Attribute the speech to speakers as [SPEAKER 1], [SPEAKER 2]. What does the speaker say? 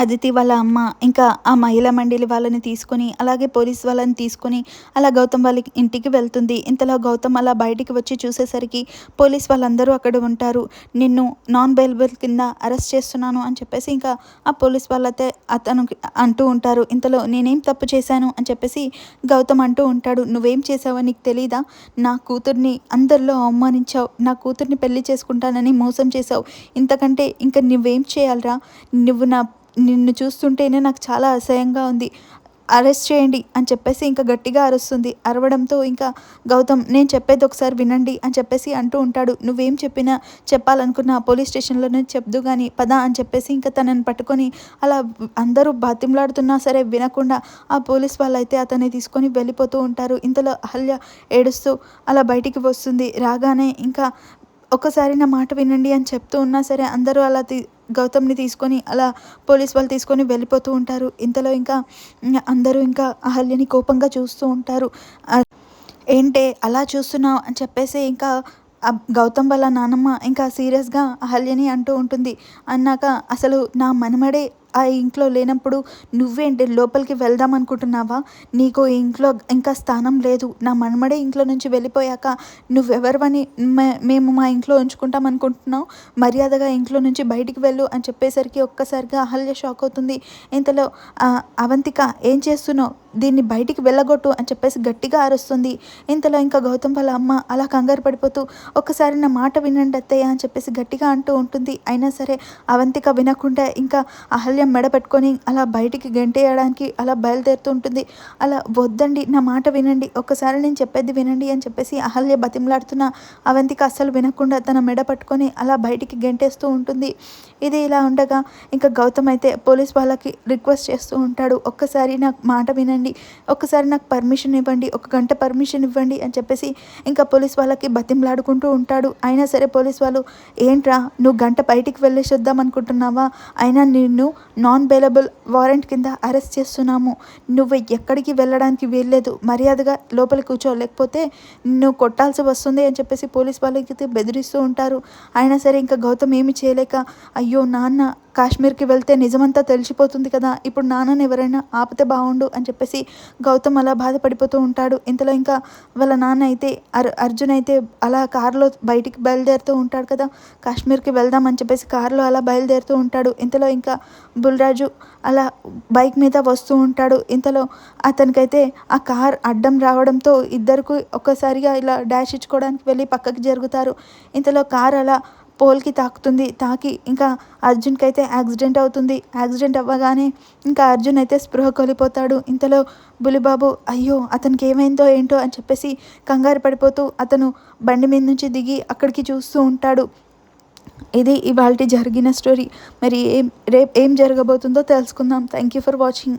[SPEAKER 1] అదితి వాళ్ళ అమ్మ ఇంకా ఆ మహిళా మండలి వాళ్ళని తీసుకొని అలాగే పోలీస్ వాళ్ళని తీసుకొని అలా గౌతమ్ వాళ్ళ ఇంటికి వెళ్తుంది. ఇంతలో గౌతమ్ అలా బయటికి వచ్చి చూసేసరికి పోలీస్ వాళ్ళందరూ అక్కడ ఉంటారు. నిన్ను నాన్ బెయిలబుల్ కింద అరెస్ట్ చేస్తున్నాను అని చెప్పేసి ఇంకా ఆ పోలీస్ వాళ్ళతే అతను అంటూ ఉంటారు. ఇంతలో నేనేం తప్పు చేశాను అని చెప్పేసి గౌతమ్ అంటూ ఉంటాడు. నువ్వేం చేసావో నీకు తెలీదా? నా కూతుర్ని అందరిలో అవమానించావు. నా కూతుర్ని పెళ్ళి చేసుకుంటానని మోసం చేసావు ఇంతకంటే ఇంకా నువ్వేం చేయాలరా? నువ్వు నా నిన్ను చూస్తుంటేనే నాకు చాలా అసహ్యంగా ఉంది. అరెస్ట్ చేయండి అని చెప్పేసి ఇంకా గట్టిగా అరుస్తుంది. అరవడంతో ఇంకా గౌతమ్ నేను చెప్పేది ఒకసారి వినండి అని చెప్పేసి అంటూ ఉంటాడు. నువ్వేం చెప్పినా చెప్పాలనుకున్నా పోలీస్ స్టేషన్లోనే చెప్దు కానీ పద అని చెప్పేసి ఇంకా తనని పట్టుకొని అలా అందరూ బాతింలాడుతున్నా సరే వినకుండా ఆ పోలీస్ వాళ్ళు అయితే అతన్ని తీసుకొని వెళ్ళిపోతూ ఉంటారు. ఇంతలో అహల్య ఏడుస్తూ అలా బయటికి వస్తుంది. రాగానే ఇంకా ఒక్కసారి నా మాట వినండి అని చెప్తూ ఉన్నా సరే అందరూ అలా తీ గౌతమ్ని తీసుకొని అలా పోలీస్ వాళ్ళు తీసుకొని వెళ్ళిపోతూ ఉంటారు. ఇంతలో ఇంకా అందరూ ఇంకా అహల్యని కోపంగా చూస్తూ ఉంటారు. ఏంటే అలా చూస్తున్నావు అని చెప్పేసి ఇంకా గౌతమ్ వాళ్ళ నానమ్మ ఇంకా సీరియస్గా అహల్యని అంటూ ఉంటుంది. అన్నాక అసలు నా మనమడే ఆ ఇంట్లో లేనప్పుడు నువ్వేంటి లోపలికి వెళ్దాం అనుకుంటున్నావా? నీకు ఇంట్లో ఇంకా స్థానం లేదు. నా మనమడే ఇంట్లో నుంచి వెళ్ళిపోయాక నువ్వెవరివని మేము మా ఇంట్లో ఉంచుకుంటాం అనుకుంటున్నావు? మర్యాదగా ఇంట్లో నుంచి బయటికి వెళ్ళు అని చెప్పేసరికి ఒక్కసారిగా అహల్య షాక్ అవుతుంది. ఇంతలో అవంతిక ఏం చేస్తున్నావు? దీన్ని బయటికి వెళ్ళగొట్టు అని చెప్పేసి గట్టిగా అరుస్తుంది. ఇంతలో ఇంకా గౌతమ్ వాళ్ళ అమ్మ అలా కంగారు పడిపోతూ ఒక్కసారి నా మాట వినండి అత్తయ్య అని చెప్పేసి గట్టిగా అంటూ ఉంటుంది. అయినా సరే అవంతిక వినకుండా ఇంకా అహల్య మెడ పెట్టుకొని అలా బయటికి గంటేయడానికి అలా బయలుదేరుతూ ఉంటుంది. అలా వద్దండి నా మాట వినండి ఒక్కసారి నేను చెప్పేది వినండి అని చెప్పేసి అహల్య బతిమలాడుతున్న అవంతిక అస్సలు వినకుండా తన మెడ పట్టుకొని అలా బయటికి గెంటేస్తూ ఉంటుంది. ఇది ఇలా ఉండగా ఇంకా గౌతమ్ అయితే పోలీస్ వాళ్ళకి రిక్వెస్ట్ చేస్తూ ఉంటాడు ఒక్కసారి నా మాట వినండి ఒక్కసారి నాకు పర్మిషన్ ఇవ్వండి ఒక గంట పర్మిషన్ ఇవ్వండి అని చెప్పేసి ఇంకా పోలీస్ వాళ్ళకి బతిమలాడుకుంటూ ఉంటాడు. అయినా సరే పోలీస్ వాళ్ళు ఏంట్రా నువ్వు గంట బయటికి వెళ్ళేసి వద్దాం అనుకుంటున్నావా? అయినా నిన్ను నాన్ బెయిలబుల్ వారెంట్ కింద అరెస్ట్ చేస్తున్నాము. నువ్వు ఎక్కడికి వెళ్ళడానికి వీల్లేదు. మర్యాదగా లోపలి కూర్చో. లేకపోతే నువ్వు కొట్టాల్సి వస్తుంది అని చెప్పేసి పోలీస్ వాళ్ళకి బెదిరిస్తూ ఉంటారు. అయినా సరే ఇంకా గౌతమ్ ఏమి చేయలేక అయ్యో నాన్న కాశ్మీర్కి వెళ్తే నిజమంతా తెలిసిపోతుంది కదా. ఇప్పుడు నాన్నని ఎవరైనా ఆపితే బాగుండు అని చెప్పేసి గౌతమ్ అలా బాధపడిపోతూ ఉంటాడు. ఇంతలో ఇంకా వాళ్ళ నాన్న అయితే అర్ అర్జున్ అయితే అలా కారులో బయటికి బయలుదేరుతూ ఉంటాడు కదా. కాశ్మీర్కి వెళ్దామని చెప్పేసి కారులో అలా బయలుదేరుతూ ఉంటాడు. ఇంతలో ఇంకా బుల్రాజు అలా బైక్ మీద వస్తూ ఉంటాడు. ఇంతలో అతనికైతే ఆ కార్ అడ్డం రావడంతో ఇద్దరికి ఒక్కసారిగా ఇలా డాష్ ఇచ్చుకోవడానికి వెళ్ళి పక్కకి జరుగుతారు. ఇంతలో కార్ అలా పోల్కి తాకుతుంది. తాకి ఇంకా అర్జున్కి అయితే యాక్సిడెంట్ అవుతుంది. యాక్సిడెంట్ అవ్వగానే ఇంకా అర్జున్ అయితే స్పృహ కోల్పోతాడు. ఇంతలో బులిబాబు అయ్యో అతనికి ఏమైందో ఏంటో అని చెప్పేసి కంగారు పడిపోతూ అతను బండి మీద నుంచి దిగి అక్కడికి చూస్తూ ఉంటాడు. ఇది ఇవాళ జరిగిన స్టోరీ. మరి ఏం రేపు ఏం జరగబోతుందో తెలుసుకుందాం. Thank you for watching.